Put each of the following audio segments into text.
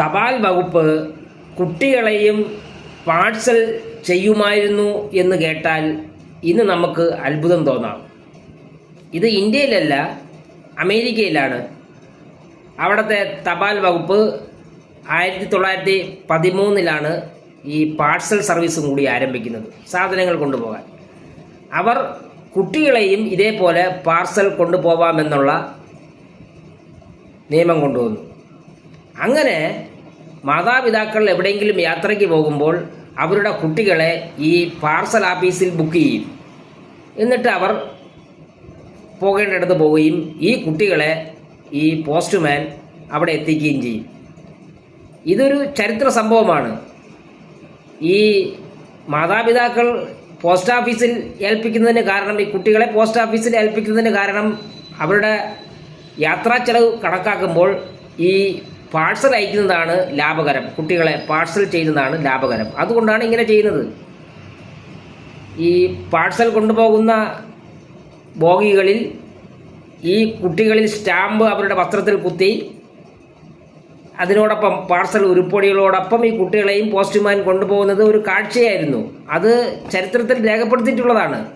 തപാൽ വകുപ്പ് കുട്ടികളെയും പാഴ്സൽ ചെയ്യുമായിരുന്നു എന്ന് കേട്ടാൽ ഇന്ന് നമുക്ക് അത്ഭുതം തോന്നാം. ഇത് ഇന്ത്യയിലല്ല അമേരിക്കയിലാണ്. അവിടുത്തെ തപാൽ വകുപ്പ് ആയിരത്തി തൊള്ളായിരത്തി പതിമൂന്നിലാണ് ഈ പാഴ്സൽ സർവീസും കൂടി ആരംഭിക്കുന്നത് സാധനങ്ങൾ കൊണ്ടുപോകാൻ. അവർ കുട്ടികളെയും ഇതേപോലെ പാർസൽ കൊണ്ടുപോകാമെന്നുള്ള നിയമം കൊണ്ടുവന്നു. അങ്ങനെ മാതാപിതാക്കൾ എവിടെയെങ്കിലും യാത്രയ്ക്ക് പോകുമ്പോൾ അവരുടെ കുട്ടികളെ ഈ പാർസൽ ഓഫീസിൽ ബുക്ക് ചെയ്യും. എന്നിട്ട് അവർ പോകേണ്ടിടത്ത് പോവുകയും ഈ കുട്ടികളെ ഈ പോസ്റ്റ്മാൻ അവിടെ എത്തിക്കുകയും ചെയ്യും. ഇതൊരു ചരിത്ര സംഭവമാണ്. ഈ മാതാപിതാക്കൾ പോസ്റ്റ് ഓഫീസിൽ ഏൽപ്പിക്കുന്നതിന് കാരണം ഈ കുട്ടികളെ പോസ്റ്റ് ഓഫീസിൽ ഏൽപ്പിക്കുന്നതിന് കാരണം അവരുടെ യാത്രാ ചെലവ് കണക്കാക്കുമ്പോൾ ഈ പാഴ്സൽ അയക്കുന്നതാണ് ലാഭകരം. കുട്ടികളെ പാഴ്സൽ ചെയ്യുന്നതാണ് ലാഭകരം. അതുകൊണ്ടാണ് ഇങ്ങനെ ചെയ്യുന്നത്. ഈ പാഴ്സൽ കൊണ്ടുപോകുന്ന ബോഗികളിൽ ഈ കുട്ടികളിൽ സ്റ്റാമ്പ് അവരുടെ വസ്ത്രത്തിൽ കുത്തി അതിനോടൊപ്പം പാർസൽ ഉരുപ്പൊടികളോടൊപ്പം ഈ കുട്ടികളെയും പോസ്റ്റ്മാൻ കൊണ്ടുപോകുന്നത് ഒരു കാഴ്ചയായിരുന്നു. അത് ചരിത്രത്തിൽ രേഖപ്പെടുത്തിയിട്ടുള്ളതാണ്.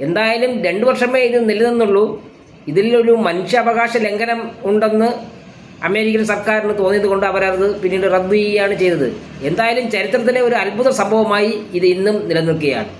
എന്തായാലും രണ്ട് വർഷമേ ഇത് നിലനിന്നുള്ളൂ. ഇതിലൊരു മനുഷ്യാവകാശ ലംഘനം ഉണ്ടെന്ന് അമേരിക്കൻ സർക്കാരിന് തോന്നിയത് കൊണ്ട് അവരത് പിന്നീട് റദ്ദു ചെയ്യുകയാണ് ചെയ്തത്. എന്തായാലും ചരിത്രത്തിലെ ഒരു അത്ഭുത സംഭവമായി ഇത് ഇന്നും നിലനിൽക്കുകയാണ്.